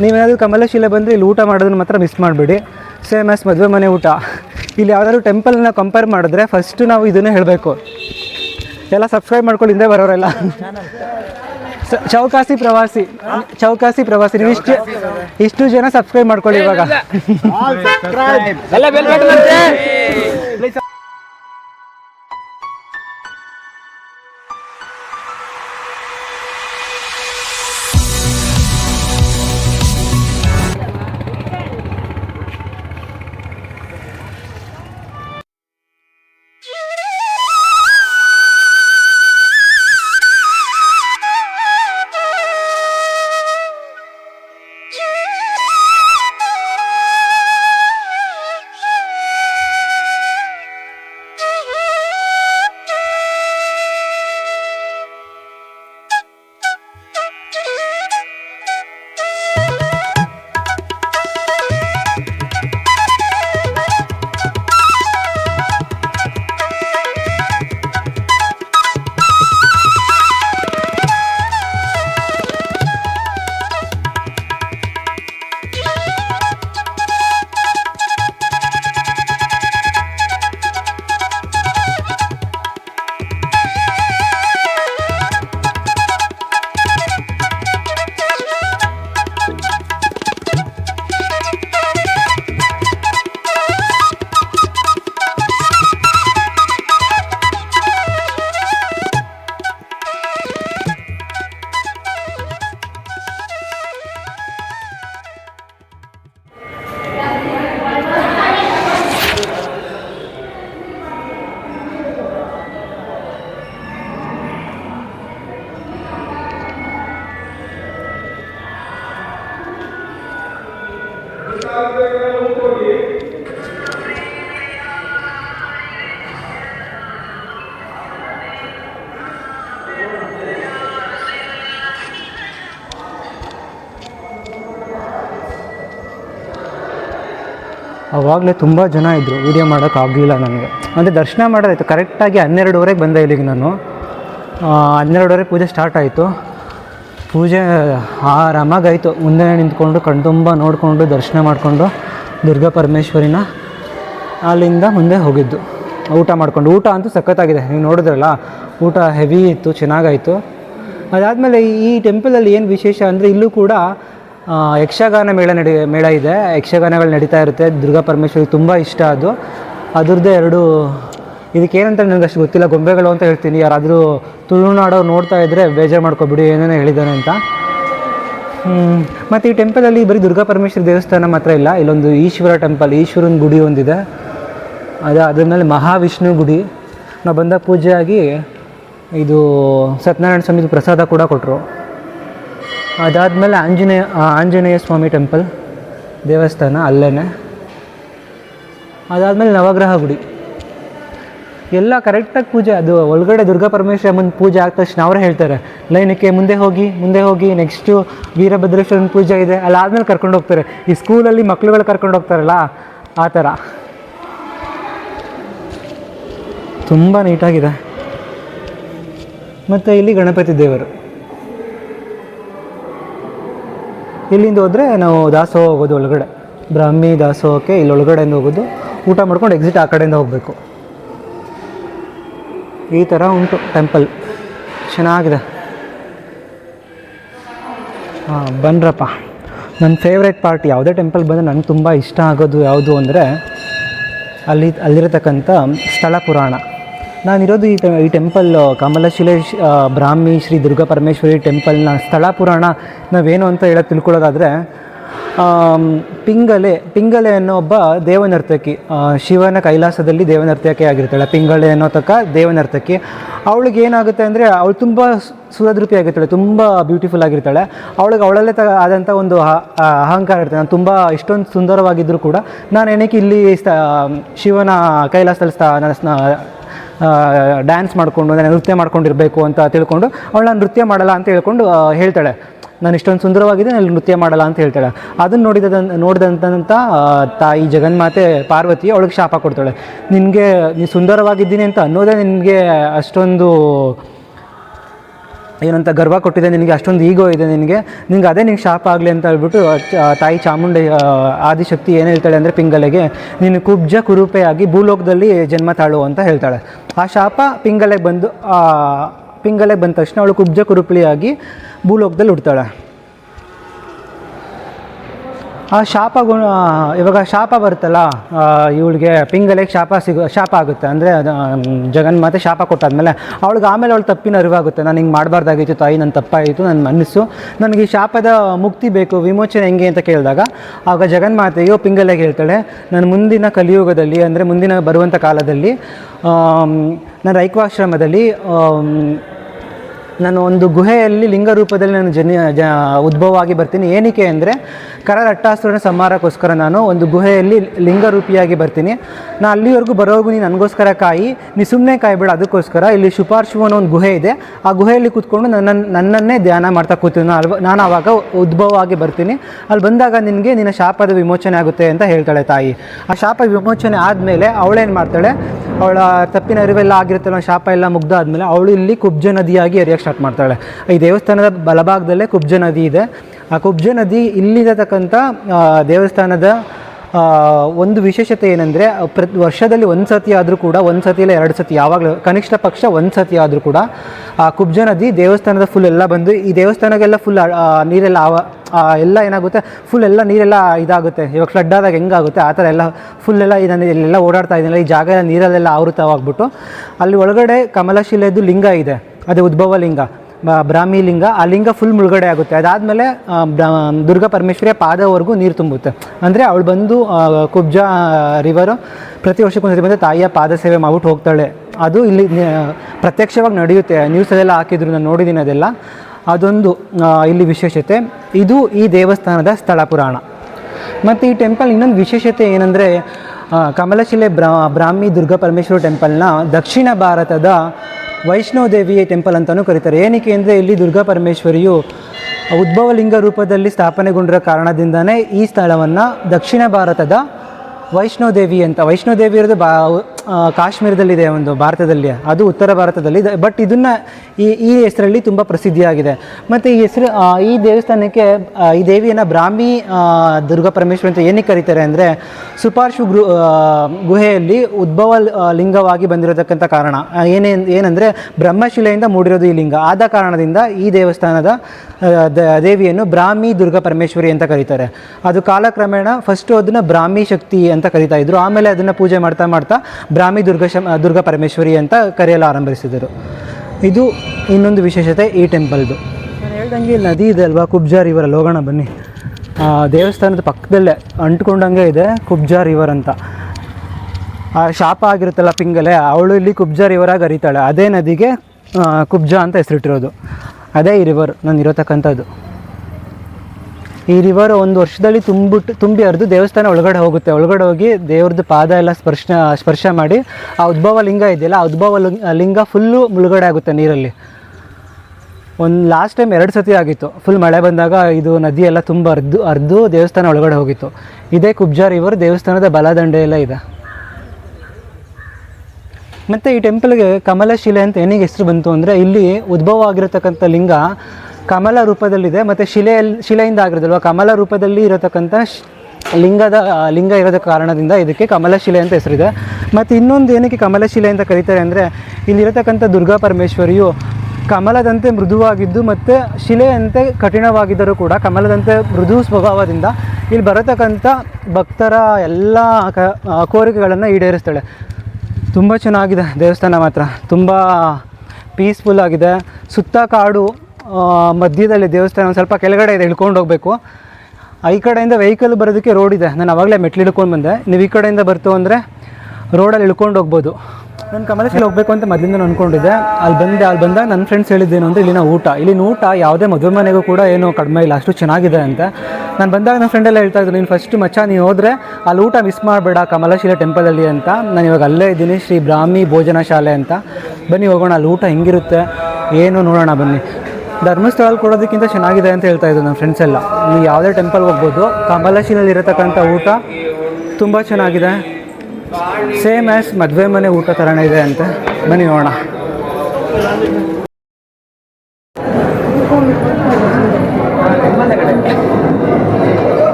ನೀವೇನಾದರೂ ಕಮಲಶಿಲೆ ಬಂದರೆ ಇಲ್ಲಿ ಊಟ ಮಾಡೋದನ್ನ ಮಾತ್ರ ಮಿಸ್ ಮಾಡಿಬಿಡಿ. ಸೇಮ್ ಆಸ್ ಮದುವೆ ಮನೆ ಊಟ. ಇಲ್ಲಿ ಯಾವುದಾದ್ರು ಟೆಂಪಲ್ನ ಕಂಪೇರ್ ಮಾಡಿದ್ರೆ ಫಸ್ಟ್ ನಾವು ಇದನ್ನೇ ಹೇಳಬೇಕು. ಎಲ್ಲ ಸಬ್ಸ್ಕ್ರೈಬ್ ಮಾಡ್ಕೊಳ್ಳಿ ಹಿಂದೆ ಬರೋರೆಲ್ಲ. ಸ- ಚೌಕಾಸಿ ಪ್ರವಾಸಿ. ಚೌಕಾಸಿ ಪ್ರವಾಸಿ. ನೀವು ಇಷ್ಟು ಇಷ್ಟು ಜನ ಸಬ್ಸ್ಕ್ರೈಬ್ ಮಾಡ್ಕೊಳ್ಳಿ ಇವಾಗ. ಅವಾಗಲೇ ತುಂಬ ಜನ ಇದ್ದರು ವೀಡಿಯೋ ಮಾಡೋಕ್ಕಾಗಲಿಲ್ಲ ನನಗೆ. ಅಂದರೆ ದರ್ಶನ ಮಾಡೋದಾಯಿತು ಕರೆಕ್ಟಾಗಿ ಹನ್ನೆರಡುವರೆಗೆ ಬಂದೆ ಇಲ್ಲಿಗೆ ನಾನು. ಹನ್ನೆರಡುವರೆ ಪೂಜೆ ಸ್ಟಾರ್ಟ್ ಆಯಿತು. ಪೂಜೆ ಆರಾಮಾಗಾಯಿತು. ಮುಂದೆ ನಿಂತ್ಕೊಂಡು ಕಣ್ತುಂಬ ನೋಡಿಕೊಂಡು, ದರ್ಶನ ಮಾಡಿಕೊಂಡು ದುರ್ಗಾ ಪರಮೇಶ್ವರಿನ ಅಲ್ಲಿಂದ ಮುಂದೆ ಹೋಗಿದ್ದು. ಊಟ ಮಾಡಿಕೊಂಡು. ಊಟ ಅಂತೂ ಸಖತ್ತಾಗಿದೆ. ನೀವು ನೋಡಿದ್ರಲ್ಲ, ಊಟ ಹೆವಿ ಇತ್ತು, ಚೆನ್ನಾಗಾಯಿತು. ಅದಾದಮೇಲೆ ಈ ಟೆಂಪಲಲ್ಲಿ ಏನು ವಿಶೇಷ ಅಂದರೆ ಇಲ್ಲೂ ಕೂಡ ಯಕ್ಷಗಾನ ಮೇಳ ನಡಿ, ಮೇಳ ಇದೆ. ಯಕ್ಷಗಾನಗಳು ನಡೀತಾ ಇರುತ್ತೆ. ದುರ್ಗಾ ಪರಮೇಶ್ವರಿ ತುಂಬ ಇಷ್ಟ ಅದು. ಅದ್ರದ್ದು ಎರಡು, ಇದಕ್ಕೇನಂತ ನನಗೆ ಅಷ್ಟು ಗೊತ್ತಿಲ್ಲ. ಗೊಂಬೆಗಳು ಅಂತ ಹೇಳ್ತೀನಿ. ಯಾರಾದರೂ ತುಳುನಾಡೋ ನೋಡ್ತಾ ಇದ್ದರೆ ಬೇಜಾರು ಮಾಡ್ಕೊಬಿಡಿ, ಏನೇನೋ ಹೇಳಿದ್ದಾನೆ ಅಂತ. ಮತ್ತು ಈ ಟೆಂಪಲಲ್ಲಿ ಬರೀ ದುರ್ಗಾ ಪರಮೇಶ್ವರಿ ದೇವಸ್ಥಾನ ಮಾತ್ರ ಇಲ್ಲ. ಇಲ್ಲೊಂದು ಈಶ್ವರ ಟೆಂಪಲ್ ಈಶ್ವರನ ಗುಡಿ ಒಂದಿದೆ. ಅದು, ಅದ್ರ ಮೇಲೆ ಮಹಾವಿಷ್ಣು ಗುಡಿ. ನಾವು ಬಂದಾಗ ಪೂಜೆಯಾಗಿ ಇದು ಸತ್ಯನಾರಾಯಣ ಸ್ವಾಮಿದು ಪ್ರಸಾದ ಕೂಡ ಕೊಟ್ಟರು ಅದಾದಮೇಲೆ ಆಂಜನೇಯ ಆಂಜನೇಯ ಸ್ವಾಮಿ ಟೆಂಪಲ್, ದೇವಸ್ಥಾನ ಅಲ್ಲೇ ಅದಾದಮೇಲೆ ನವಗ್ರಹ ಗುಡಿ. ಎಲ್ಲ ಕರೆಕ್ಟಾಗಿ ಪೂಜೆ. ಅದು ಒಳಗಡೆ ದುರ್ಗಾ ಪರಮೇಶ್ವರ ಅಮ್ಮನ ಪೂಜೆ ಆದ ತಕ್ಷಣ ಅವರೇ ಹೇಳ್ತಾರೆ, ಲೈನಕ್ಕೆ ಮುಂದೆ ಹೋಗಿ ಮುಂದೆ ಹೋಗಿ ನೆಕ್ಸ್ಟು ವೀರಭದ್ರೇಶ್ವರನ ಪೂಜೆ ಇದೆ. ಅಲ್ಲಿ, ಆದಮೇಲೆ ಕರ್ಕೊಂಡು ಹೋಗ್ತಾರೆ. ಈ ಸ್ಕೂಲಲ್ಲಿ ಮಕ್ಳುಗಳು ಕರ್ಕೊಂಡು ಹೋಗ್ತಾರಲ್ಲ, ಆ ಥರ. ತುಂಬ ನೀಟಾಗಿದೆ ಮತ್ತು ಇಲ್ಲಿ ಗಣಪತಿ ದೇವರು. ಇಲ್ಲಿಂದ ಹೋದರೆ ನಾವು ದಾಸೋಹ ಹೋಗೋದು ಒಳಗಡೆ. ಬ್ರಾಹ್ಮಿ ದಾಸೋಹಕ್ಕೆ ಇಲ್ಲಿ ಒಳಗಡೆಯಿಂದ ಹೋಗೋದು. ಊಟ ಮಾಡ್ಕೊಂಡು ಎಕ್ಸಿಟ್ ಆ ಕಡೆಯಿಂದ ಹೋಗಬೇಕು. ಈ ಥರ ಉಂಟು ಟೆಂಪಲ್ ಚೆನ್ನಾಗಿದೆ. ಹಾಂ, ಬನ್ರಪ್ಪ. ನನ್ನ ಫೇವ್ರೇಟ್ ಪಾರ್ಟ್ ಯಾವುದೇ ಟೆಂಪಲ್ ಬಂದರೆ ನನಗೆ ತುಂಬ ಇಷ್ಟ ಆಗೋದು ಯಾವುದು ಅಂದರೆ ಅಲ್ಲಿ ಅಲ್ಲಿರತಕ್ಕಂಥ ಸ್ಥಳ ಪುರಾಣ. ನಾನಿರೋದು ಈ ಈ ಟೆಂಪಲ್ ಕಮಲಶಿಲೆ ಬ್ರಾಹ್ಮಿ ಶ್ರೀ ದುರ್ಗಾ ಪರಮೇಶ್ವರಿ ಟೆಂಪಲ್ನ ಸ್ಥಳ ಪುರಾಣ ನಾವೇನು ಅಂತ ಹೇಳೋದು ತಿಳ್ಕೊಳ್ಳೋದಾದರೆ ಪಿಂಗಲೆ ಪಿಂಗಲೆ ಅನ್ನೋ ಒಬ್ಬ ದೇವನರ್ತಕಿ ಶಿವನ ಕೈಲಾಸದಲ್ಲಿ ದೇವನರ್ತಕಿ ಆಗಿರ್ತಾಳೆ. ಪಿಂಗಳೆ ಅನ್ನೋ ತಕ್ಕ ದೇವನರ್ತಕಿ. ಅವಳಿಗೆ ಏನಾಗುತ್ತೆ ಅಂದರೆ, ಅವಳು ತುಂಬ ಸುರದೃಪಿ ಆಗಿರ್ತಾಳೆ, ತುಂಬ ಬ್ಯೂಟಿಫುಲ್ ಆಗಿರ್ತಾಳೆ. ಅವಳಿಗೆ ಅವಳಲ್ಲೇ ತ ಆದಂಥ ಒಂದು ಅಹ- ಅಹಂಕಾರ ಇರ್ತದೆ ನಾನು ತುಂಬ ಇಷ್ಟೊಂದು ಸುಂದರವಾಗಿದ್ದರೂ ಕೂಡ, ನಾನು ಏನಕ್ಕೆ ಇಲ್ಲಿ ಸ್ಥ ಶಿವನ ಕೈಲಾಸದಲ್ಲಿ ಸ್ಥಾನ ಡ್ಯಾನ್ಸ್ ಮಾಡಿಕೊಂಡು, ಅಂದರೆ ನೃತ್ಯ ಮಾಡ್ಕೊಂಡಿರಬೇಕು ಅಂತ ತಿಳ್ಕೊಂಡು ಅವಳು ನಾನು ನೃತ್ಯ ಮಾಡಲ್ಲ ಅಂತ ಹೇಳ್ಕೊಂಡು ಹೇಳ್ತಾಳೆ. ನಾನು ಇಷ್ಟೊಂದು ಸುಂದರವಾಗಿದೆ, ನಾನು ನೃತ್ಯ ಮಾಡಲ್ಲ ಅಂತ ಹೇಳ್ತಾಳೆ. ಅದನ್ನು ನೋಡಿದ ನೋಡಿದಂಥ ತಾಯಿ ಜಗನ್ಮಾತೆ ಪಾರ್ವತಿ ಅವಳಿಗೆ ಶಾಪ ಕೊಡ್ತಾಳೆ. ನಿನಗೆ, ನೀ ಸುಂದರವಾಗಿದ್ದೀನಿ ಅಂತ ಅನ್ನೋದೇ ನಿನಗೆ ಅಷ್ಟೊಂದು ಏನಂತ ಗರ್ವ ಕೊಟ್ಟಿದೆ ನಿನಗೆ, ಅಷ್ಟೊಂದು ಈಗೋ ಇದೆ ನಿನಗೆ. ನಿಂಗೆ ಅದೇ ನಿಂಗೆ ಶಾಪ ಆಗಲಿ ಅಂತ ಹೇಳ್ಬಿಟ್ಟು ತಾಯಿ ಚಾಮುಂಡಿ ಆದಿಶಕ್ತಿ ಏನು ಹೇಳ್ತಾಳೆ ಅಂದರೆ ಪಿಂಗಲೆಗೆ, ನೀನು ಕುಬ್ಜ ಕುರೂಪೆಯಾಗಿ ಭೂಲೋಕದಲ್ಲಿ ಜನ್ಮ ತಾಳು ಅಂತ ಹೇಳ್ತಾಳೆ. ಆ ಶಾಪ ಪಿಂಗಲೆಗೆ ಬಂದು ಪಿಂಗಲೆಗೆ ಬಂದ ತಕ್ಷಣ ಅವಳು ಕುಬ್ಜ ಕುರುಪಳಿಯಾಗಿ ಭೂಲೋಕದಲ್ಲಿ ಹುಡ್ತಾಳೆ ಆ ಶಾಪ ಗುಣ ಇವಾಗ ಶಾಪ ಬರುತ್ತಲ್ಲ ಇವಳಿಗೆ ಪಿಂಗಲೆಗೆ ಶಾಪ ಸಿಗೋ, ಶಾಪ ಆಗುತ್ತೆ. ಅಂದರೆ ಜಗನ್ಮಾತೆ ಶಾಪ ಕೊಟ್ಟಾದ್ಮೇಲೆ ಅವಳಿಗೆ ಆಮೇಲೆ ಅವಳು ತಪ್ಪಿನ ಅರಿವಾಗುತ್ತೆ. ನಾನು ಹಿಂಗೆ ಮಾಡಬಾರ್ದಾಗಿತ್ತು, ತಾಯಿ ನನ್ನ ತಪ್ಪಾಯಿತು ನನ್ನ ಮನಸ್ಸು. ನನಗೆ ಈ ಶಾಪದ ಮುಕ್ತಿ ಬೇಕು, ವಿಮೋಚನೆ ಹೆಂಗೆ ಅಂತ ಕೇಳಿದಾಗ, ಆಗ ಜಗನ್ಮಾತೆಯು ಪಿಂಗಲೆಗೆ ಹೇಳ್ತಾಳೆ, ನಾನು ಮುಂದಿನ ಕಲಿಯುಗದಲ್ಲಿ, ಅಂದರೆ ಮುಂದಿನ ಬರುವಂಥ ಕಾಲದಲ್ಲಿ ನನ್ನ ನಾನು ರೈಕ್ವಾಶ್ರಮದಲ್ಲಿ ನಾನು ಒಂದು ಗುಹೆಯಲ್ಲಿ ಲಿಂಗ ರೂಪದಲ್ಲಿ ನಾನು ಜನ ಜ ಉದ್ಭವ ಆಗಿ ಬರ್ತೀನಿ. ಏನಕ್ಕೆ ಅಂದರೆ ಕರರಟ್ಟಾಸುರನ ಸಂಹಾರಕ್ಕೋಸ್ಕರ ನಾನು ಒಂದು ಗುಹೆಯಲ್ಲಿ ಲಿಂಗ ರೂಪಿಯಾಗಿ ಬರ್ತೀನಿ. ನಾನು ಅಲ್ಲಿವರೆಗೂ ಬರೋವರೆಗೂ ನೀನು ನನಗೋಸ್ಕರ ಕಾಯಿ, ನೀ ಸುಮ್ಮನೆ ಕಾಯ್ಬೇಡ, ಅದಕ್ಕೋಸ್ಕರ ಇಲ್ಲಿ ಶುಪಾರ್ಶು ಅನ್ನೋ ಒಂದು ಗುಹೆ ಇದೆ. ಆ ಗುಹೆಯಲ್ಲಿ ಕೂತ್ಕೊಂಡು ನನ್ನ ನನ್ನನ್ನೇ ಧ್ಯಾನ ಮಾಡ್ತಾ ಕೂತೀನಿ. ನಾನು ನಾನು ಆವಾಗ ಉದ್ಭವ ಆಗಿ ಬರ್ತೀನಿ. ಅಲ್ಲಿ ಬಂದಾಗ ನಿನಗೆ ನಿನ್ನ ಶಾಪದ ವಿಮೋಚನೆ ಆಗುತ್ತೆ ಅಂತ ಹೇಳ್ತಾಳೆ ತಾಯಿ. ಆ ಶಾಪ ವಿಮೋಚನೆ ಆದಮೇಲೆ ಅವಳೇನು ಮಾಡ್ತಾಳೆ? ಅವಳ ತಪ್ಪಿನ ಅರಿವೆಲ್ಲ ಆಗಿರುತ್ತಲ್ಲ, ಶಾಪ ಎಲ್ಲ ಮುಗ್ದಾದ್ಮೇಲೆ ಅವಳು ಇಲ್ಲಿ ಕುಬ್ಜ ನದಿಯಾಗಿ ಹರಿಯಕ್ಕೆ ಸ್ಟಾರ್ಟ್ ಮಾಡ್ತಾಳೆ. ಈ ದೇವಸ್ಥಾನದ ಬಲಭಾಗದಲ್ಲೇ ಕುಬ್ಜ ನದಿ ಇದೆ. ಆ ಕುಬ್ಜ ನದಿ ಇಲ್ಲಿರತಕ್ಕಂಥ ದೇವಸ್ಥಾನದ ಒಂದು ವಿಶೇಷತೆ ಏನಂದರೆ, ಪ್ರತಿ ವರ್ಷದಲ್ಲಿ ಒಂದು ಸತಿ ಆದರೂ ಕೂಡ, ಒಂದು ಸತಿ ಇಲ್ಲ ಎರಡು ಸತಿ, ಯಾವಾಗಲೂ ಕನಿಷ್ಠ ಪಕ್ಷ ಒಂದು ಸತಿ ಆದರೂ ಕೂಡ, ಆ, ಕುಬ್ಜ ನದಿ ದೇವಸ್ಥಾನದ ಫುಲ್ ಎಲ್ಲ ಬಂದು, ಈ ದೇವಸ್ಥಾನಕ್ಕೆಲ್ಲ ಫುಲ್ ನೀರೆಲ್ಲ ಆವ ಎಲ್ಲ ಏನಾಗುತ್ತೆ ಫುಲ್ ಎಲ್ಲ ನೀರೆಲ್ಲ ಇದಾಗುತ್ತೆ. ಇವಾಗ ಫ್ಲಡ್ ಆದಾಗ ಹೆಂಗಾಗುತ್ತೆ, ಆ ಥರ ಎಲ್ಲ ಫುಲ್ ಎಲ್ಲ ಇದನ್ನು ಇಲ್ಲೆಲ್ಲ ಓಡಾಡ್ತಾ ಇದ್ದೀನಲ್ಲ ಈ ಜಾಗ ಎಲ್ಲ ನೀರಲ್ಲೆಲ್ಲ ಆವೃತವಾಗ್ಬಿಟ್ಟು. ಅಲ್ಲಿ ಒಳಗಡೆ ಕಮಲಶಿಲೆದು ಲಿಂಗ ಇದೆ, ಅದೇ ಉದ್ಭವ ಲಿಂಗ ಬ್ರಾಹ್ಮಿ ಲಿಂಗ ಆ ಲಿಂಗ ಫುಲ್ ಮುಳುಗಡೆ ಆಗುತ್ತೆ. ಅದಾದಮೇಲೆ ದುರ್ಗಾ ಪರಮೇಶ್ವರಿಯ ಪಾದವರೆಗೂ ನೀರು ತುಂಬುತ್ತೆ. ಅಂದರೆ ಅವಳು ಬಂದು ಕುಬ್ಜಾ ರಿವರು ಪ್ರತಿ ವರ್ಷಕ್ಕೊಂದ್ಸತಿ ಬಂದರೆ ತಾಯಿಯ ಪಾದ ಸೇವೆ ಮಾಡ್ಬಿಟ್ಟು ಹೋಗ್ತಾಳೆ. ಅದು ಇಲ್ಲಿ ಪ್ರತ್ಯಕ್ಷವಾಗಿ ನಡೆಯುತ್ತೆ. ನ್ಯೂಸಲ್ಲೆಲ್ಲ ಹಾಕಿದ್ರು ನಾನು ನೋಡಿದ್ದೀನಿ ಅದೆಲ್ಲ. ಅದೊಂದು ಇಲ್ಲಿ ವಿಶೇಷತೆ. ಇದು ಈ ದೇವಸ್ಥಾನದ ಸ್ಥಳ ಪುರಾಣ. ಮತ್ತು ಈ ಟೆಂಪಲ್ ಇನ್ನೊಂದು ವಿಶೇಷತೆ ಏನಂದರೆ ಕಮಲಶಿಲೆ ಬ್ರಾ, ಬ್ರಾಹ್ಮಿ ದುರ್ಗಾ ಪರಮೇಶ್ವರ ಟೆಂಪಲ್ನ ದಕ್ಷಿಣ ಭಾರತದ ವೈಷ್ಣವ ದೇವಿ ಟೆಂಪಲ್ ಅಂತಲೂ ಕರೀತಾರೆ. ಏನಕ್ಕೆ ಅಂದರೆ ಇಲ್ಲಿ ದುರ್ಗಾ ಪರಮೇಶ್ವರಿಯು ಉದ್ಭವಲಿಂಗ ರೂಪದಲ್ಲಿ ಸ್ಥಾಪನೆಗೊಂಡಿರೋ ಕಾರಣದಿಂದನೇ ಈ ಸ್ಥಳವನ್ನು ದಕ್ಷಿಣ ಭಾರತದ ವೈಷ್ಣೋದೇವಿ ಅಂತ. ವೈಷ್ಣೋ ದೇವಿ ಇರೋದು ಬಾ ಕಾಶ್ಮೀರದಲ್ಲಿದೆ ಒಂದು ಭಾರತದಲ್ಲಿ, ಅದು ಉತ್ತರ ಭಾರತದಲ್ಲಿ ಇದೆ ಬಟ್ ಇದನ್ನು ಈ ಈ ಹೆಸರಲ್ಲಿ ತುಂಬ ಪ್ರಸಿದ್ಧಿಯಾಗಿದೆ. ಮತ್ತು ಈ ಹೆಸರು ಈ ದೇವಸ್ಥಾನಕ್ಕೆ ಈ ದೇವಿಯನ್ನು ಬ್ರಾಹ್ಮಿ ದುರ್ಗಾ ಪರಮೇಶ್ವರಿ ಅಂತ ಏನಕ್ಕೆ ಕರೀತಾರೆ ಅಂದರೆ, ಸುಪಾರ್ಶು ಗೃ ಗುಹೆಯಲ್ಲಿ ಉದ್ಭವ ಲಿಂಗವಾಗಿ ಬಂದಿರತಕ್ಕಂಥ ಕಾರಣ. ಏನೇ, ಏನಂದರೆ, ಬ್ರಹ್ಮಶಿಲೆಯಿಂದ ಮೂಡಿರೋದು ಈ ಲಿಂಗ. ಆದ ಕಾರಣದಿಂದ ಈ ದೇವಸ್ಥಾನದ ದೇವಿಯನ್ನು ಬ್ರಾಹ್ಮಿ ದುರ್ಗಾ ಪರಮೇಶ್ವರಿ ಅಂತ ಕರೀತಾರೆ. ಅದು ಕಾಲಕ್ರಮೇಣ ಫಸ್ಟು ಅದನ್ನು ಬ್ರಾಹ್ಮಿ ಶಕ್ತಿ ಅಂತ ಕರಿತಾ ಇದ್ರು. ಆಮೇಲೆ ಅದನ್ನು ಪೂಜೆ ಮಾಡ್ತಾ ಮಾಡ್ತಾ ಬ್ರಾಹ್ಮಿ ದುರ್ಗಶಂ ದುರ್ಗ ಪರಮೇಶ್ವರಿ ಅಂತ ಕರೆಯಲು ಆರಂಭಿಸಿದರು. ಇದು ಇನ್ನೊಂದು ವಿಶೇಷತೆ ಈ ಟೆಂಪಲ್ದು. ನಾನು ಹೇಳ್ದಂಗೆ ಇಲ್ಲಿ ನದಿ ಇದೆ ಅಲ್ವಾ, ಕುಬ್ಜಾ ರಿವರ್ ಅಲ್ಲಿ ಹೋಗೋಣ ಬನ್ನಿ. ದೇವಸ್ಥಾನದ ಪಕ್ಕದಲ್ಲೇ ಅಂಟ್ಕೊಂಡಂಗೆ ಇದೆ ಕುಬ್ಜಾ ರಿವರ್ ಅಂತ. ಆ ಶಾಪ ಆಗಿರುತ್ತಲ್ಲ ಪಿಂಗಲೆ, ಅವಳು ಇಲ್ಲಿ ಕುಬ್ಜಾ ರಿವರಾಗಿ ಹರಿತಾಳೆ. ಅದೇ ನದಿಗೆ ಕುಬ್ಜಾ ಅಂತ ಹೆಸರಿಟ್ಟಿರೋದು. ಅದೇ ಈ ರಿವರ್ ನಾನು ಇರೋತಕ್ಕಂಥದ್ದು. ಈ ರಿವರ್ ಒಂದು ವರ್ಷದಲ್ಲಿ ತುಂಬಿಟ್ಟು, ತುಂಬಿ ಹರಿದು ದೇವಸ್ಥಾನ ಒಳಗಡೆ ಹೋಗುತ್ತೆ. ಒಳಗಡೆ ಹೋಗಿ ದೇವ್ರದ್ದು ಪಾದ ಎಲ್ಲ ಸ್ಪರ್ಶ ಸ್ಪರ್ಶ ಮಾಡಿ ಆ ಉದ್ಭವ ಲಿಂಗ ಇದೆಯಲ್ಲ, ಆ ಉದ್ಭವ ಲಿಂಗ- ಫುಲ್ಲು ಮುಳುಗಡೆ ಆಗುತ್ತೆ ನೀರಲ್ಲಿ. ಒಂದು ಲಾಸ್ಟ್ ಟೈಮ್ ಎರಡು ಸತಿ ಆಗಿತ್ತು. ಫುಲ್ ಮಳೆ ಬಂದಾಗ ಇದು ನದಿ ಎಲ್ಲ ತುಂಬ ಹರಿದು ಹರಿದು ದೇವಸ್ಥಾನ ಒಳಗಡೆ ಹೋಗಿತ್ತು. ಇದೇ ಕುಬ್ಜಾ ರಿವರ್ ದೇವಸ್ಥಾನದ ಬಲದಂಡೆ ಎಲ್ಲ ಇದೆ. ಮತ್ತು ಈ ಟೆಂಪಲ್ಗೆ ಕಮಲಶಿಲೆ ಅಂತ ಏನಿಗೆ ಹೆಸರು ಬಂತು ಅಂದರೆ ಇಲ್ಲಿ ಉದ್ಭವ ಆಗಿರತಕ್ಕಂಥ ಲಿಂಗ ಕಮಲ ರೂಪದಲ್ಲಿದೆ, ಮತ್ತು ಶಿಲೆಯಲ್ಲಿ ಶಿಲೆಯಿಂದ ಆಗಿರೋದಲ್ವ? ಕಮಲ ರೂಪದಲ್ಲಿ ಇರತಕ್ಕಂಥ ಲಿಂಗದ ಲಿಂಗ ಇರೋದ ಕಾರಣದಿಂದ ಇದಕ್ಕೆ ಕಮಲಶಿಲೆ ಅಂತ ಹೆಸರಿದೆ. ಮತ್ತು ಇನ್ನೊಂದು ಏನಕ್ಕೆ ಕಮಲಶಿಲೆ ಅಂತ ಕರೀತಾರೆ ಅಂದರೆ ಇಲ್ಲಿರತಕ್ಕಂಥ ದುರ್ಗಾ ಪರಮೇಶ್ವರಿಯು ಕಮಲದಂತೆ ಮೃದುವಾಗಿದ್ದು ಮತ್ತು ಶಿಲೆಯಂತೆ ಕಠಿಣವಾಗಿದ್ದರೂ ಕೂಡ ಕಮಲದಂತೆ ಮೃದು ಸ್ವಭಾವದಿಂದ ಇಲ್ಲಿ ಬರತಕ್ಕಂಥ ಭಕ್ತರ ಎಲ್ಲ ಕ ಕೋರಿಕೆಗಳನ್ನು ಈಡೇರಿಸ್ತಾಳೆ. ತುಂಬ ಚೆನ್ನಾಗಿದೆ ದೇವಸ್ಥಾನ ಮಾತ್ರ. ತುಂಬ ಪೀಸ್ಫುಲ್ ಆಗಿದೆ. ಸುತ್ತ ಕಾಡು ಮಧ್ಯದಲ್ಲಿ ದೇವಸ್ಥಾನ ಒಂದು ಸ್ವಲ್ಪ ಕೆಳಗಡೆ ಇದೆ ಇಳ್ಕೊಂಡು ಹೋಗಬೇಕು. ಈ ಕಡೆಯಿಂದ ವೆಹಿಕಲ್ ಬರೋದಕ್ಕೆ ರೋಡ್ ಇದೆ. ನಾನು ಅವಾಗಲೇ ಮೆಟ್ಲು ಇಳ್ಕೊಂಡು ಬಂದೆ. ನೀವು ಈ ಕಡೆಯಿಂದ ಬರ್ತು ಅಂದರೆ ರೋಡಲ್ಲಿ ಇಳ್ಕೊಂಡು ಹೋಗ್ಬೋದು. ನಾನು ಕಮಲೇಶ್ವರಿ ಹೋಗಬೇಕು ಅಂತ ಮೊದಲಿಂದ ಅಂದ್ಕೊಂಡಿದ್ದೆ ಅಲ್ಲಿ ಬಂದೆ, ಅಲ್ಲಿ ಬಂದಾಗ ನನ್ನ ಫ್ರೆಂಡ್ಸ್ ಹೇಳಿದ್ದೇನು ಅಂದರೆ ಇಲ್ಲಿನ ಊಟ. ಇಲ್ಲಿನ ಊಟ ಯಾವುದೇ ಮದುವೆ ಮನೆಗೂ ಕೂಡ ಏನು ಕಡಿಮೆ ಇಲ್ಲ, ಅಷ್ಟು ಚೆನ್ನಾಗಿದೆ ಅಂತ. ನಾನು ಬಂದಾಗ ನನ್ನ ಫ್ರೆಂಡೆಲ್ಲ ಹೇಳ್ತಾ ಇದ್ದರು ನೀನು ಫಸ್ಟ್ ಮಚ್ಚ, ನೀನು ಹೋದರೆ ಅಲ್ಲಿ ಊಟ ಮಿಸ್ ಮಾಡಬೇಡ ಕಮಲಶಿಲೆ ಟೆಂಪಲಲ್ಲಿ ಅಂತ. ನಾನು ಇವಾಗ ಅಲ್ಲೇ ಇದ್ದೀನಿ, ಶ್ರೀ ಬ್ರಾಹ್ಮಿ ಭೋಜನ ಶಾಲೆ ಅಂತ. ಬನ್ನಿ ಹೋಗೋಣ, ಅಲ್ಲಿ ಊಟ ಹೆಂಗಿರುತ್ತೆ? ಏನು ನೋಡೋಣ ಬನ್ನಿ. ಧರ್ಮಸ್ಥಳ ಕೊಡೋದಕ್ಕಿಂತ ಚೆನ್ನಾಗಿದೆ ಅಂತ ಹೇಳ್ತಾ ಇದ್ದರು ನಮ್ಮ ಫ್ರೆಂಡ್ಸ್ ಎಲ್ಲ. ನೀವು ಯಾವುದೇ ಟೆಂಪಲ್ ಹೋಗ್ಬೋದು ಕಮಲಶಿನಲ್ಲಿ ಇರತಕ್ಕಂಥ ಊಟ ತುಂಬ ಚೆನ್ನಾಗಿದೆ. ಸೇಮ್ ಆ್ಯಸ್ ಮದುವೆ ಮನೆ ಊಟ ಥರನೇ ಇದೆ ಅಂತ. ಬನ್ನಿ ನೋಡೋಣ.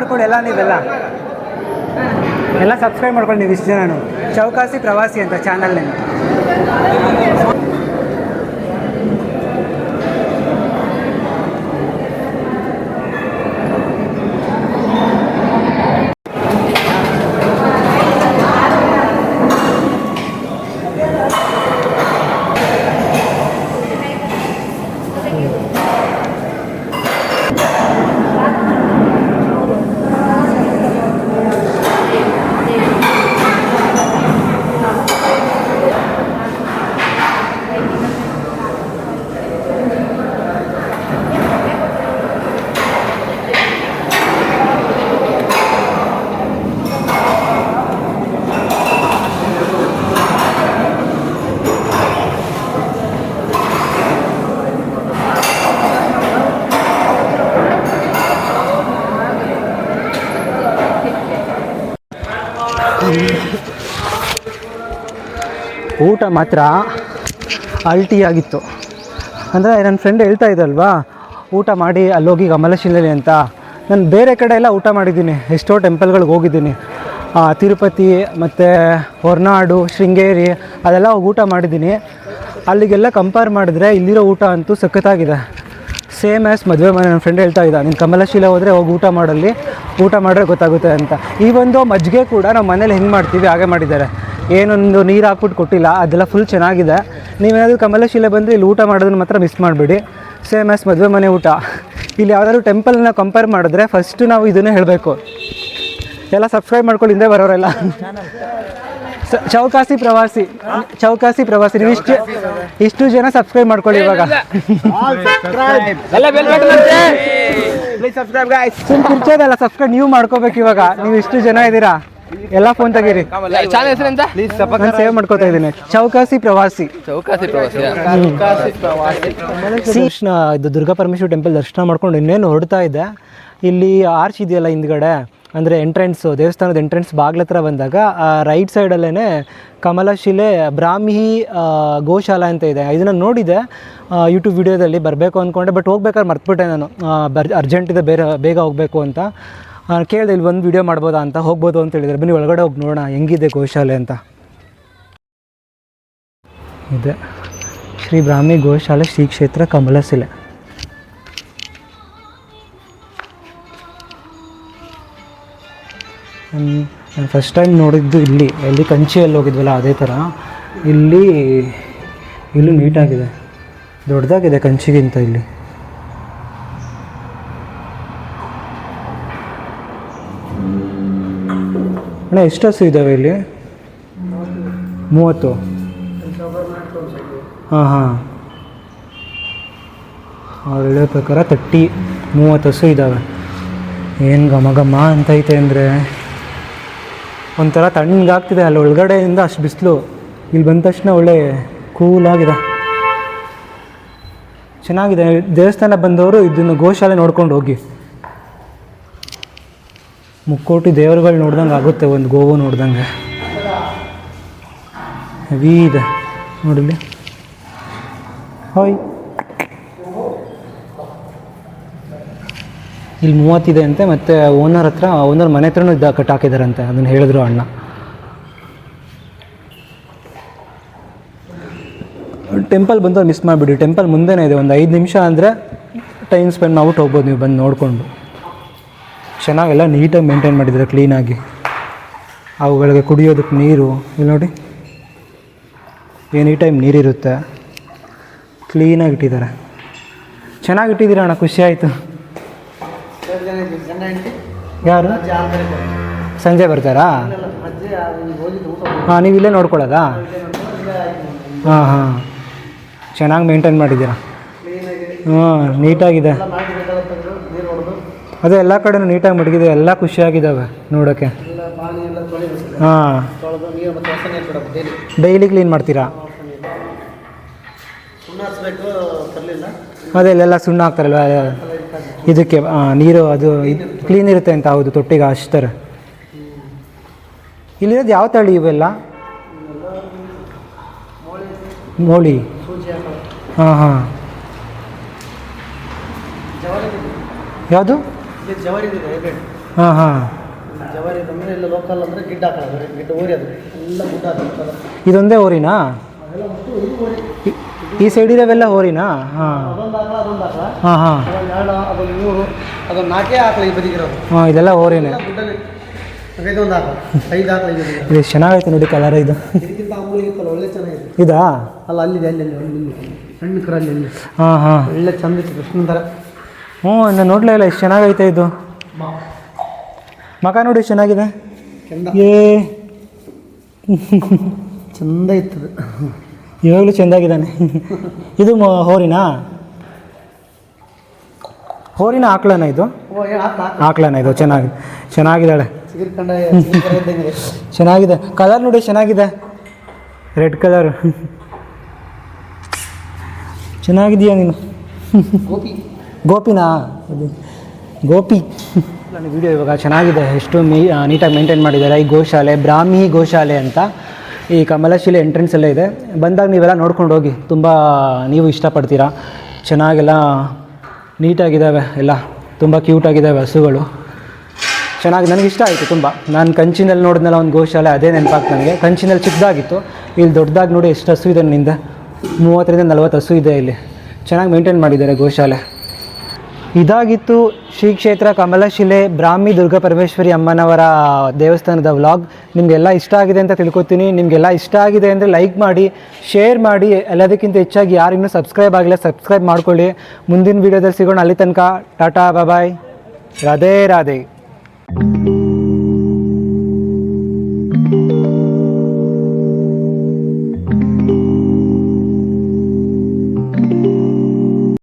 ಮಾಡ್ಕೊಳ್ಳಿ ಎಲ್ಲ ನೀವೆಲ್ಲ. ಎಲ್ಲ ಸಬ್ಸ್ಕ್ರೈಬ್ ಮಾಡ್ಕೊಳ್ಳಿ ನೀವು ಇಷ್ಟು ಜನನು ಚೌಕಾಸಿ ಪ್ರವಾಸಿ ಅಂತ ಚಾನಲ್ ಊಟ ಮಾತ್ರ ಅಲ್ಟಿಯಾಗಿತ್ತು. ಅಂದರೆ ನನ್ನ ಫ್ರೆಂಡ್ ಹೇಳ್ತಾ ಇದ್ದಲ್ವಾ ಊಟ ಮಾಡಿ ಅಲ್ಲೋಗಿ ಕಮಲಶಿಲೆಲಿ ಅಂತ. ನಾನು ಬೇರೆ ಕಡೆ ಎಲ್ಲ ಊಟ ಮಾಡಿದ್ದೀನಿ, ಎಷ್ಟೋ ಟೆಂಪಲ್ಗಳಿಗೆ ಹೋಗಿದ್ದೀನಿ. ತಿರುಪತಿ ಮತ್ತು ಹೊರನಾಡು, ಶೃಂಗೇರಿ, ಅದೆಲ್ಲ ಹೋಗಿ ಊಟ ಮಾಡಿದ್ದೀನಿ. ಅಲ್ಲಿಗೆಲ್ಲ ಕಂಪೇರ್ ಮಾಡಿದ್ರೆ ಇಲ್ಲಿರೋ ಊಟ ಅಂತೂ ಸಖತ್ತಾಗಿದೆ. ಸೇಮ್ ಆ್ಯಸ್ ಮದುವೆ ಮನೆ ನನ್ನ ಫ್ರೆಂಡ್ ಹೇಳ್ತಾ ಇದ್ದ, ನೀನು ಕಮಲಶೀಲ ಹೋದರೆ ಹೋಗಿ ಊಟ ಮಾಡಲ್ಲಿ, ಊಟ ಮಾಡಿದ್ರೆ ಗೊತ್ತಾಗುತ್ತೆ ಅಂತ. ಈ ಒಂದು ಮಜ್ಜಿಗೆ ಕೂಡ ನಾವು ಮನೇಲಿ ಹೆಂಗೆ ಮಾಡ್ತೀವಿ, ಹಾಗೆ ಮಾಡಿದ್ದಾರೆ. ಏನೊಂದು ನೀರು ಹಾಕ್ಬಿಟ್ಟು ಕೊಟ್ಟಿಲ್ಲ ಅದೆಲ್ಲ ಫುಲ್ ಚೆನ್ನಾಗಿದೆ. ನೀವೇನಾದರೂ ಕಮಲಶೀಲೆ ಬಂದರೆ ಇಲ್ಲಿ ಊಟ ಮಾಡೋದನ್ನ ಮಾತ್ರ ಮಿಸ್ ಮಾಡಬೇಡಿ. ಸೇಮ್ ಆಸ್ ಮದುವೆ ಮನೆ ಊಟ. ಇಲ್ಲಿ ಯಾವುದಾದ್ರು ಟೆಂಪಲ್ನ ಕಂಪೇರ್ ಮಾಡಿದ್ರೆ ಫಸ್ಟು ನಾವು ಇದನ್ನೇ ಹೇಳಬೇಕು. ಎಲ್ಲ ಸಬ್ಸ್ಕ್ರೈಬ್ ಮಾಡ್ಕೊಂಡು ಹಿಂದೆ ಬರೋರೆಲ್ಲ. ಸ- ಚೌಕಾಸಿ ಪ್ರವಾಸಿ. ಚೌಕಾಸಿ ಪ್ರವಾಸಿ. ನೀವು ಇಷ್ಟು ಇಷ್ಟು ಜನ ಸಬ್ಸ್ಕ್ರೈಬ್ ಮಾಡ್ಕೊಳ್ಳಿ ಇವಾಗ. ಸುಮ್ ಕುರ್ಚೋದಲ್ಲ ಸಬ್ಸ್ಕ್ರೈಬ್ ನೀವು ಮಾಡ್ಕೋಬೇಕು ಇವಾಗ. ನೀವು ಇಷ್ಟು ಜನ ಇದ್ದೀರಾ? ಎಲ್ಲ ಫೋನ್ ತೆಗೀರಿ. ಚಾನಲ್ ಹೆಸರೆಂತ ನಾನು ಸೇವ್ ಮಾಡ್ಕೋತಾ ಇದ್ದೀನಿ. ಚೌಕಾಸಿ ಪ್ರವಾಸಿ. ಚೌಕಾಸಿ ಪ್ರವಾಸಿ. ಕೃಷ್ಣ ಇದು ದುರ್ಗಾ ಪರಮೇಶ್ವರಿ ಟೆಂಪಲ್ ದರ್ಶನ ಮಾಡ್ಕೊಂಡು ಇನ್ನೇನು ಹೊರಡ್ತಾ ಇದ್ದೆ ಇಲ್ಲಿ ಆರ್ಚ್ ಇದೆಯಲ್ಲ ಹಿಂದ್ಗಡೆ ಅಂದರೆ ಎಂಟ್ರೆನ್ಸ್ ದೇವಸ್ಥಾನದ ಎಂಟ್ರೆನ್ಸ್ ಬಾಗ್ಲ ಹತ್ರ ಬಂದಾಗ ರೈಟ್ ಸೈಡಲ್ಲೇ ಕಮಲಶಿಲೆ ಬ್ರಾಹ್ಮಿ ಗೋಶಾಲಾ ಅಂತ ಇದೆ. ಇದನ್ನು ನೋಡಿದೆ. ಯೂಟ್ಯೂಬ್ ವಿಡಿಯೋದಲ್ಲಿ ಬರಬೇಕು ಅಂದ್ಕೊಂಡೆ ಬಟ್ ಹೋಗ್ಬೇಕಾದ್ರೆ ಮರ್ತ್ಬಿಟ್ಟೆ ನಾನು. ಬರ್ ಅರ್ಜೆಂಟ್ ಇದೆ ಬೇರೆ ಬೇಗ ಹೋಗಬೇಕು ಅಂತ. ಕೇಳಿದೆ ಇಲ್ಲಿ ಒಂದು ವಿಡಿಯೋ ಮಾಡ್ಬೋದಾ ಅಂತ ಹೋಗ್ಬೋದು ಅಂತ ಹೇಳಿದರೆ. ಬನ್ನಿ, ಒಳಗಡೆ ಹೋಗಿ ನೋಡೋಣ. ಹೆಂಗಿದೆ ಗೋಶಾಲೆ ಅಂತ. ಇದೆ. ಶ್ರೀ ಬ್ರಾಹ್ಮಿ ಗೋಶಾಲೆ ಶ್ರೀ ಕ್ಷೇತ್ರ ಕಮಲಶಿಲೆ ನಾನು ಫಸ್ಟ್ ಟೈಮ್ ನೋಡಿದ್ದು ಇಲ್ಲಿ. ಎಲ್ಲಿ ಕಂಚಿಯಲ್ಲಿ ಹೋಗಿದ್ವಲ್ಲ, ಅದೇ ಥರ ಇಲ್ಲಿ, ಇಲ್ಲೂ ನೀಟಾಗಿದೆ ದೊಡ್ಡದಾಗಿದೆ ಕಂಚಿಗಿಂತ ಇಲ್ಲಿ. ಅಣ್ಣ, ಎಷ್ಟು ಹಸು ಇದ್ದಾವೆ ಇಲ್ಲಿ? ಮೂವತ್ತು. ಹಾಂ ಹಾಂ. ಅವ್ರು ಹೇಳೋ ಪ್ರಕಾರ ತಟ್ಟಿ, ಮೂವತ್ತು ಹಸು ಇದ್ದಾವೆ ಏನು ಘಮ ಘಮ ಅಂತೈತೆ ಅಂದರೆ, ಒಂಥರ ತಣ್ಣಗಾಗ್ತಿದೆ. ಅಲ್ಲಿ ಒಳಗಡೆಯಿಂದ ಅಷ್ಟು ಬಿಸಿಲು. ಇಲ್ಲಿ ಬಂದ ತಕ್ಷಣ ಒಳ್ಳೆ ಕೂಲಾಗಿದೆ ಚೆನ್ನಾಗಿದೆ. ದೇವಸ್ಥಾನ ಬಂದವರು ಇದನ್ನು ಗೋಶಾಲೆ ನೋಡ್ಕೊಂಡು ಹೋಗಿ. ಮುಕ್ಕೋಟಿ ದೇವರುಗಳು ನೋಡ್ದಂಗೆ ಆಗುತ್ತೆ, ಒಂದು ಗೋವು ನೋಡ್ದಂಗೆ. ಹೆವಿ ಇದೆ. ನೋಡಿಲಿ ಹಾಯ್. ಇಲ್ಲಿ ಮೂವತ್ತಿದೆ ಅಂತೆ, ಮತ್ತು ಓನರ್ ಹತ್ರ ಓನರ್ ಮನೆ ಹತ್ರನೂ ಇದ್ದ ಕಟ್ಟಾಕಿದಾರಂತೆ ಅದನ್ನು ಹೇಳಿದ್ರು ಅಣ್ಣ. ಟೆಂಪಲ್ ಬಂದು ಮಿಸ್ ಮಾಡಿಬಿಡಿ, ಟೆಂಪಲ್ ಮುಂದೆನೇ ಇದೆ, ಒಂದು ಐದು ನಿಮಿಷ ಅಂದರೆ ಟೈಮ್ ಸ್ಪೆಂಡ್ ಮಾಡ್ಬಿಟ್ಟು ಹೋಗ್ಬೋದು, ನೀವು ಬಂದು ನೋಡಿಕೊಂಡು. ಚೆನ್ನಾಗೆಲ್ಲ ನೀಟಾಗಿ ಮೇಂಟೈನ್ ಮಾಡಿದ್ದಾರೆ ಕ್ಲೀನಾಗಿ ಅವುಗಳಿಗೆ ಕುಡಿಯೋದಕ್ಕೆ ನೀರು, ಇಲ್ಲಿ ನೋಡಿ. ಎನಿ ಟೈಮ್ ನೀರಿರುತ್ತೆ. ಕ್ಲೀನಾಗಿ ಇಟ್ಟಿದ್ದಾರೆ. ಚೆನ್ನಾಗಿ ಇಟ್ಟಿದ್ದೀರ ಅಣ್ಣ? ಖುಷಿ ಆಯಿತು. ಯಾರು? ಸಂಜೆ ಬರ್ತಾರಾ? ಹಾಂ ನೀವಿಲ್ಲೇ ನೋಡ್ಕೊಳ್ಳೋದಾ? ಹಾಂ ಹಾಂ. ಚೆನ್ನಾಗಿ ಮೇಂಟೈನ್ ಮಾಡಿದ್ದೀರಾ? ಹಾಂ, ನೀಟಾಗಿದೆ. ಅದೇ ಎಲ್ಲ ಕಡೆ ನೀಟಾಗಿ ಮಡಗಿದೆ ಎಲ್ಲ ಖುಷಿಯಾಗಿದ್ದಾವೆ ನೋಡೋಕ್ಕೆ ಹಾಂ. ಡೈಲಿ ಕ್ಲೀನ್ ಮಾಡ್ತೀರಾ? ಅದೇ ಇಲ್ಲೆಲ್ಲ ಸುಣ್ಣ ಹಾಕ್ತಾರಲ್ವ ಇದಕ್ಕೆ ನೀರು ಅದು ಕ್ಲೀನ್ ಇರುತ್ತೆ ಅಂತ ಹೌದು ತೊಟ್ಟಿಗೆ ಅಷ್ಟರ ಇಲ್ಲಿರೋದು ಯಾವ ತಳಿ ಇವೆಲ್ಲ? ಮೋಳಿ. ಹಾಂ ಹಾಂ. ಯಾವುದು? ಜವಾರಿ ಇದೆ ಹೈಬ್ರಿಡ್. ಹಾಂ ಹಾಂ. ಜವಾರಿ ಅಂದರೆ ಇಲ್ಲ ಲೋಕಲ್ ಅಂದ್ರೆ ಗಿಡ್ಡ ಹಾಕೋದು ಗಿಡ್ಡ ಓರಿ ಅದು. ಎಲ್ಲ ಗುಡ್ಡ ಹಾಕೋದು ಇದೊಂದೇ ಹೋರಿನಾ ಈ- ಸೈಡ್ ಇದಾವೆಲ್ಲ ಹೋರಿನಾ ಹಾಂ. ಅದೊಂದು ಹಾಕಲ ಅದೊಂದು ಹಾಕಲ. ಹಾಂ ಹಾಂ. ಅದೊಂದು ಎರಡು ಅದೊಂದು ಮೂರು ಅದೊಂದು ನಾಲ್ಕೇ ಹಾಕಲ ಈ ಬದಿಗಿರೋದು ಹಾಂ ಇದೆಲ್ಲ ಹೋರಿನೇ ಗುಡ್ಡಲ್ಲಿ. ಹಾಕಲ. ಐದು ಹಾಕಲ ಇದು ಚೆನ್ನಾಗೈತೆ ನೋಡಿ ಕಲರ್ ಇದು. ಇದಕ್ಕಿಂತ ಅಮೂಲಿ ಇತ್ತಲ್ಲ ಒಳ್ಳೆ ಚೆನ್ನಾಗಿದೆ. ಇದಾ? ಅಲ್ಲ ಅಲ್ಲಿದೆ ಅಲ್ಲಿ ಅಲ್ಲಿ ಸಣ್ಣ ಕರಲ್ಲಿ ಹಾಂ ಹಾಂ. ಒಳ್ಳೆ ಚಂದ ಇತ್ತು ಕೃಷ್ಣನ ಥರ. ಹ್ಞೂ ಇನ್ನು ನೋಡಲೇ ಇಲ್ಲ ಎಷ್ಟು ಚೆನ್ನಾಗೈತೆ ಇದು. ಮಕ ನೋಡಿ ಎಷ್ಟು ಚೆನ್ನಾಗಿದೆ ಏ. ಚಂದ ಇತ್ತು ಇವಾಗಲೂ ಚೆಂದಾಗಿದ್ದಾನೆ. ಇದು ಮ- ಹೋರಿನಾ? ಹೋರಿನ ಆಕ್ಳನ ಇದು? ಆಕ್ಳನ ಇದು ಚೆನ್ನಾಗಿ ಚೆನ್ನಾಗಿದ್ದಾಳೆ. ಚೆನ್ನಾಗಿದೆ. ಕಲರ್ ನೋಡಿ ಚೆನ್ನಾಗಿದೆ. Red colour. ಚೆನ್ನಾಗಿದೆಯಾ ನೀನು? ಗೋಪಿನಾ? ಗೋಪಿ. ವಿಡಿಯೋ ಇವಾಗ ಚೆನ್ನಾಗಿದೆ. ಎಷ್ಟು ಮೀ ನೀಟಾಗಿ ಮೇಂಟೈನ್ ಮಾಡಿದ್ದಾರೆ. ಈ ಗೋಶಾಲೆ, ಬ್ರಾಹ್ಮಿ ಗೋಶಾಲೆ ಅಂತ ಈ ಕಮಲಶಿಲೆ ಎಂಟ್ರೆನ್ಸ್ ಎಲ್ಲ ಇದೆ. ಬಂದಾಗ ನೀವೆಲ್ಲ ನೋಡ್ಕೊಂಡು ಹೋಗಿ. ತುಂಬ ನೀವು ಇಷ್ಟಪಡ್ತೀರಾ? ಚೆನ್ನಾಗೆಲ್ಲ ನೀಟಾಗಿದ್ದಾವೆ ಎಲ್ಲ. ತುಂಬ ಕ್ಯೂಟಾಗಿದ್ದಾವೆ ಹಸುಗಳು. ಚೆನ್ನಾಗಿ ನನಗೆ ಇಷ್ಟ ಆಯಿತು ತುಂಬ. ನಾನು ಕಂಚಿನಲ್ಲಿ ನೋಡಿದ್ನಲ್ಲ ಒಂದು ಗೋಶಾಲೆ, ಅದೇ ನೆನಪಾಗ್ತು ನನಗೆ. ಕಂಚಿನಲ್ಲಿ ಚಿಕ್ಕದಾಗಿತ್ತು. ಇಲ್ಲಿ ದೊಡ್ಡದಾಗಿ ನೋಡಿ ಎಷ್ಟು ಹಸು ಇದೆ ನನ್ನಿಂದ. ಮೂವತ್ತರಿಂದ ನಲವತ್ತು ಹಸು ಇದೆ ಇಲ್ಲಿ. ಚೆನ್ನಾಗಿ ಮೇಂಟೈನ್ ಮಾಡಿದ್ದಾರೆ ಗೋಶಾಲೆ. ಇದಾಗಿತ್ತು ಶ್ರೀ ಕ್ಷೇತ್ರ ಕಮಲಶಿಲೆ ಬ್ರಾಹ್ಮಿ ದುರ್ಗಾ ಪರಮೇಶ್ವರಿ ಅಮ್ಮನವರ ದೇವಸ್ಥಾನದ ವ್ಲಾಗ್. ನಿಮಗೆಲ್ಲ ಇಷ್ಟ ಆಗಿದೆ ಅಂತ ತಿಳ್ಕೊತೀನಿ. ನಿಮಗೆಲ್ಲ ಇಷ್ಟ ಆಗಿದೆ ಅಂದರೆ ಲೈಕ್ ಮಾಡಿ ಶೇರ್ ಮಾಡಿ. ಎಲ್ಲದಕ್ಕಿಂತ ಹೆಚ್ಚಾಗಿ ಯಾರು ಇನ್ನೂ ಸಬ್ಸ್ಕ್ರೈಬ್ ಆಗಿಲ್ಲ ಸಬ್ಸ್ಕ್ರೈಬ್ ಮಾಡ್ಕೊಳ್ಳಿ. ಮುಂದಿನ ವೀಡಿಯೋದಲ್ಲಿ ಸಿಗೋಣ. ಅಲ್ಲಿ ತನಕ ಟಾಟಾ ಬಾಬಾಯ್ ರಾಧೇ, ರಾಧೆ.